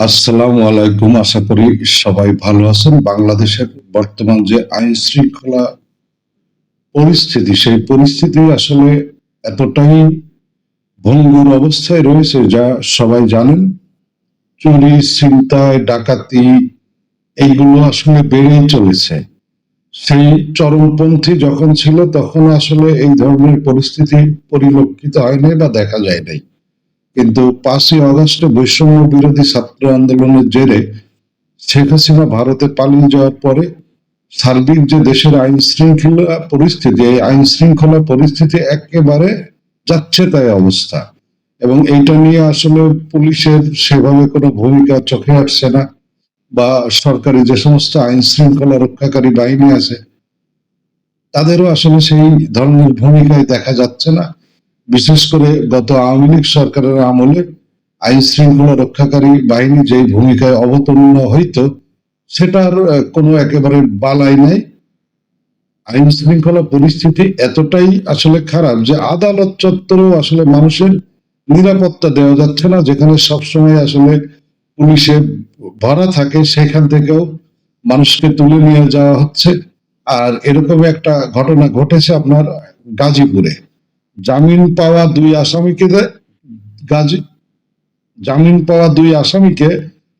আসসালামু আলাইকুম। আশা করি সবাই ভালো আছেন। বাংলাদেশের বর্তমান যে আইন শৃঙ্খলা পরিস্থিতি, সেই পরিস্থিতি আসলে এতটাই ভঙ্গুর অবস্থায় রয়েছে যা সবাই জানেন। চুরি, ছিনতাই, ডাকাতি, এইগুলো আসলে বেড়েই চলেছে। সেই চরমপন্থী যখন ছিল, তখন আসলে এই ধরনের পরিস্থিতি পরিলক্ষিত হয় নাই বা দেখা যায় নাই। কিন্তু পাঁচই অগস্টে বৈষম্য বিরোধী ছাত্র আন্দোলনের জেরে শেখ হাসিনা ভারতে পালিয়ে যাওয়ার পরে সার্বিক যে দেশের আইন শৃঙ্খলা পরিস্থিতি, এই আইন শৃঙ্খলা পরিস্থিতি একেবারে যাচ্ছে তাই অবস্থা। এবং এইটা নিয়ে আসলে পুলিশের সেভাবে কোনো ভূমিকা চোখে আসছে না বা সরকারি যে সমস্ত আইন শৃঙ্খলা রক্ষাকারী বাহিনী আছে, তাদেরও আসলে সেই ধরনের ভূমিকায় দেখা যাচ্ছে না। বিশেষ করে গত আওয়ামী লীগ সরকারের আমলে আইন শৃঙ্খলা রক্ষাকারী বাহিনী যে ভূমিকায় অবতীর্ণ হইতো, সেটার কোনো একেবারে বালাই নাই। আইন শৃঙ্খলা পরিস্থিতি এতটাই আসলে খারাপ যে আদালত চত্বরেও আসলে মানুষের নিরাপত্তা দেওয়া যাচ্ছে না, যেখানে সবসময় আসলে পুলিশে ভরা থাকে, সেখান থেকেও মানুষকে তুলে নিয়ে যাওয়া হচ্ছে। আর এরকম একটা ঘটনা ঘটেছে আপনার গাজীপুরে। জামিন পাওয়া দুই আসামিকে গাজী, জামিন পাওয়া দুই আসামিকে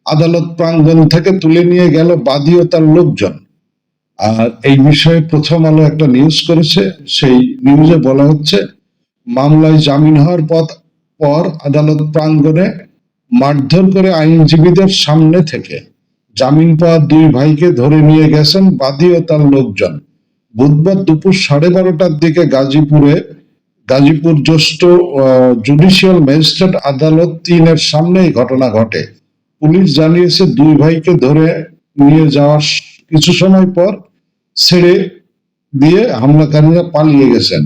আদালত প্রাঙ্গণ থেকে তুলে নিয়ে গেল বাদী ও তার লোকজন। আর এই বিষয়ে প্রথম আলো একটা নিউজ করেছে, সেই নিউজে বলা হচ্ছে, মামলায় জামিন হওয়ার পর পর আদালত প্রাঙ্গণে মারধর করে আইনজীবীদের সামনে থেকে জামিন পাওয়া দুই ভাইকে ধরে নিয়ে গেছেন বাদী ও তার লোকজন। বুধবার দুপুর সাড়ে বারোটার দিকে গাজীপুরে গাজীপুর জ্যেষ্ঠ জুডিশিয়াল ম্যাজিস্ট্রেট আদালত তিনের সামনে ঘটনা ঘটে। পুলিশ জানিয়েছে, দুই ভাইকে ধরে নিয়ে যাওয়ার কিছু সময় পর ছেড়ে দিয়ে হামলাকারীরা পালিয়ে গেছেন।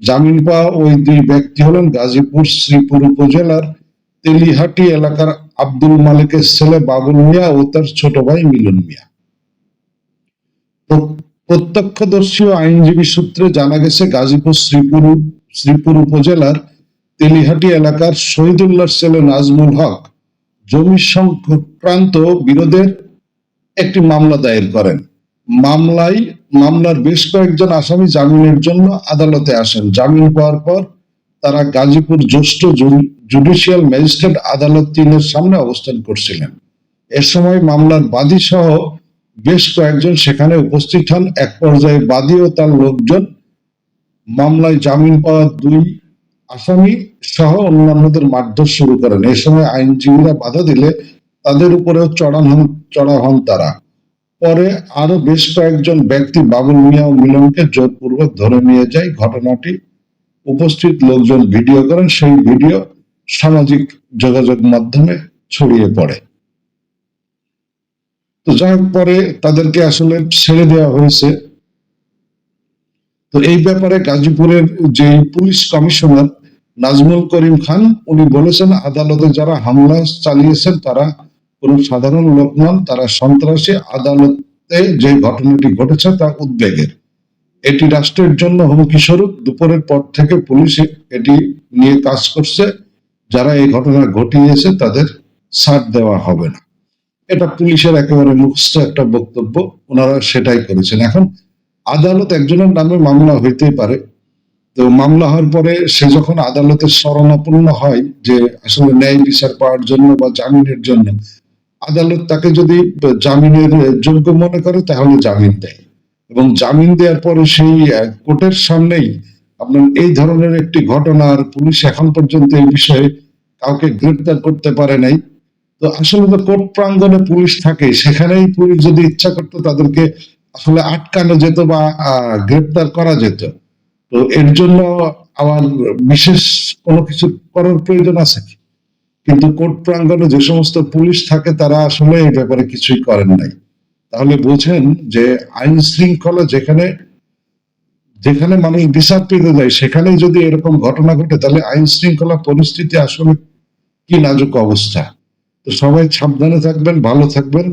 জামিন পাওয়া ওই দুই ব্যক্তি হলেন গাজীপুর শ্রীপুর উপজেলার তেলিহাটি এলাকার আব্দুল মালিকের ছেলে বাবুল মিয়া ও তার ছোট ভাই মিলন মিয়া। প্রত্যক্ষদর্শী ও আইনজীবী সূত্রে জানা গেছে, গাজীপুর শ্রীপুর শ্রীপুর উপজেলার তেলিহাটি এলাকার শহীদুল্লাহ ছেলে নাজমুল হক জমি সংক্রান্ত বিরোধের একটি মামলা দায়ের করেন। মামলায়, মামলার বেশ কয়েকজন আসামি জামিনের জন্য আদালতে আসেন। জামিন পাওয়ার পর তারা গাজীপুর জ্যেষ্ঠ জুডিশিয়াল ম্যাজিস্ট্রেট আদালত তিনের সামনে অবস্থান করছিলেন। এ সময় মামলার বাদী সহ বেশ কয়েকজন সেখানে উপস্থিত হন। এক পর্যায়ে বাদী ও তার লোকজন মামলায় জামিন পাওয়া দুই আসামি সহ অন্যান্যদের মারধর শুরু করেন। এ সময় আইনজীবীরা বাধা দিলে তাদের উপরেও চড়ান হন চড়া হন তারা। পরে আরও বেশ কয়েকজন ব্যক্তি বাবুল মিয়া ও মিলনকে জোরপূর্বক ধরে নিয়ে যায়। ঘটনাটি উপস্থিত লোকজন ভিডিও করেন। সেই ভিডিও সামাজিক যোগাযোগ মাধ্যমে ছড়িয়ে পড়ে। তো যাই পরে তাদেরকে আসলে ছেড়ে দেওয়া হয়েছে। তো এই ব্যাপারে গাজীপুরের যে পুলিশ কমিশনার নাজমুল করিম খান, উনি বলেছেন, আদালতে যারা হামলা চালিয়েছেন, তারা কোনো সাধারণ লোক নন, তারা সন্ত্রাসী। আদালতে যে ঘটনাটি ঘটেছে, তা উদ্বেগের। এটি রাষ্ট্রের জন্য হুমকি স্বরূপ দুপুরের পর থেকে পুলিশ এটি নিয়ে কাজ করছে। যারা এই ঘটনা ঘটিয়েছে, তাদের ছাড় দেওয়া হবে না। এটা পুলিশের একেবারে মুখস্থ একটা বক্তব্য। ওনারা সেটাই করেছেন। এখন আদালত একজনের নামে মামলা হইতেই পারে। তো মামলা হওয়ার পরে সে যখন আদালতের শরণাপন্ন হয় যে আসলে ন্যায় বিচার পাওয়ার জন্য বা জামিনের জন্য, আদালত তাকে যদি জামিনের যোগ্য মনে করে তাহলে জামিন দেয়। এবং জামিন দেওয়ার পরে সেই কোর্টের সামনেই আপনার এই ধরনের একটি ঘটনা আর পুলিশ এখন পর্যন্ত এই বিষয়ে কাউকে গ্রেপ্তার করতে পারে নাই। তো আসলে তো কোর্ট প্রাঙ্গনে পুলিশ থাকে, সেখানেই পুলিশ যদি ইচ্ছা করতো তাদেরকে আসলে আটকানো যেত বা গ্রেপ্তার করা যেত। তো এর জন্য আমার বিশেষ কোনো কিছু করার প্রয়োজন আছে কিন্তু কোর্ট প্রাঙ্গণে যে সমস্ত পুলিশ থাকে তারা আসলে এই ব্যাপারে কিছুই করেন নাই। তাহলে বোঝেন যে আইন শৃঙ্খলা যেখানে যেখানে মানুষ বিচার পেতে যায়, সেখানেই যদি এরকম ঘটনা ঘটে, তাহলে আইন শৃঙ্খলা পরিস্থিতি আসলে কি নাজুক অবস্থা? তো সবাই সাবধানে থাকবেন, ভালো থাকবেন।